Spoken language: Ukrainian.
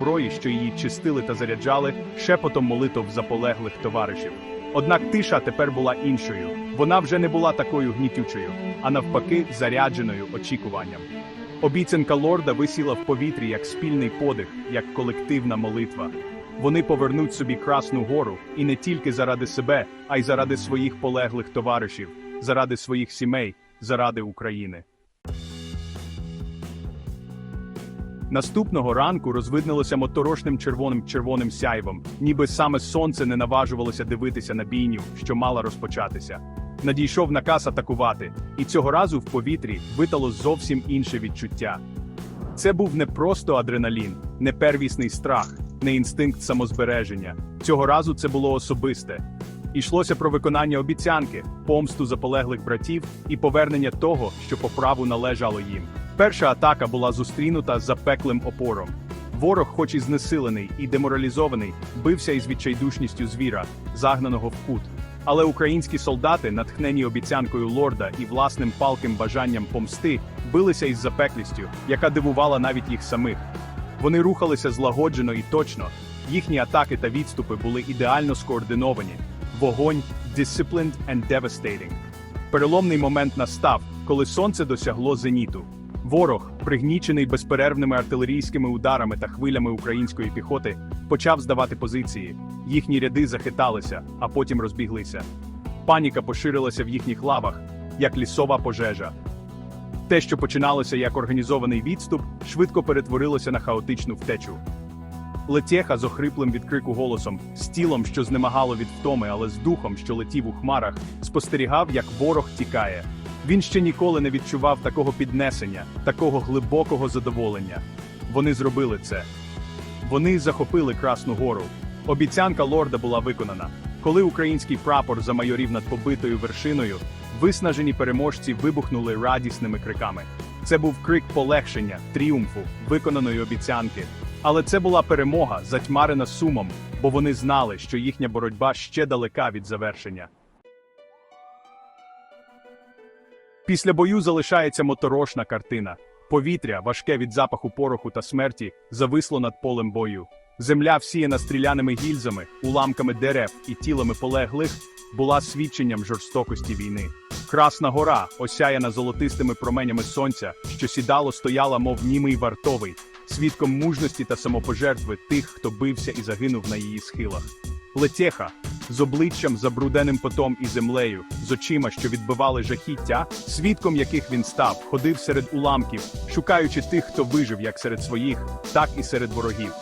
зброї, що її чистили та заряджали, шепотом молитов заполеглих товаришів. Однак тиша тепер була іншою. Вона вже не була такою гнітючою, а навпаки, зарядженою очікуванням. Обіцянка лорда висіла в повітрі як спільний подих, як колективна молитва. Вони повернуть собі Красну Гору і не тільки заради себе, а й заради своїх полеглих товаришів, заради своїх сімей, заради України. Наступного ранку розвиднилося моторошним червоним червоним сяйвом, ніби саме сонце не наважувалося дивитися на бійню, що мала розпочатися. Надійшов наказ атакувати, і цього разу в повітрі витало зовсім інше відчуття. Це був не просто адреналін, не первісний страх, не інстинкт самозбереження. Цього разу це було особисте. Ішлося про виконання обіцянки, помсту заполеглих братів і повернення того, що по праву належало їм. Перша атака була зустрінута запеклим опором. Ворог, хоч і знесилений і деморалізований, бився із відчайдушністю звіра, загнаного в кут. Але українські солдати, натхнені обіцянкою лорда і власним палким бажанням помсти, билися із запеклістю, яка дивувала навіть їх самих. Вони рухалися злагоджено і точно. Їхні атаки та відступи були ідеально скоординовані. Вогонь disciplined and devastating. Переломний момент настав, коли сонце досягло зеніту. Ворог, пригнічений безперервними артилерійськими ударами та хвилями української піхоти, почав здавати позиції. Їхні ряди захиталися, а потім розбіглися. Паніка поширилася в їхніх лавах, як лісова пожежа. Те, що починалося як організований відступ, швидко перетворилося на хаотичну втечу. Летєха з охриплим від крику голосом, з тілом, що знемагало від втоми, але з духом, що летів у хмарах, спостерігав, як ворог тікає. Він ще ніколи не відчував такого піднесення, такого глибокого задоволення. Вони зробили це. Вони захопили Красну Гору. Обіцянка лорда була виконана. Коли український прапор замайорів над побитою вершиною, виснажені переможці вибухнули радісними криками. Це був крик полегшення, тріумфу, виконаної обіцянки. Але це була перемога, затьмарена сумом, бо вони знали, що їхня боротьба ще далека від завершення. Після бою залишається моторошна картина. Повітря, важке від запаху пороху та смерті, зависло над полем бою. Земля, всіяна стріляними гільзами, уламками дерев і тілами полеглих, була свідченням жорстокості війни. Красна гора, осяяна золотистими променями сонця, що сідало, стояла, мов німий вартовий, свідком мужності та самопожертви тих, хто бився і загинув на її схилах. Летєха з обличчям забруденим потом і землею, з очима, що відбивали жахіття, свідком яких він став, ходив серед уламків, шукаючи тих, хто вижив як серед своїх, так і серед ворогів.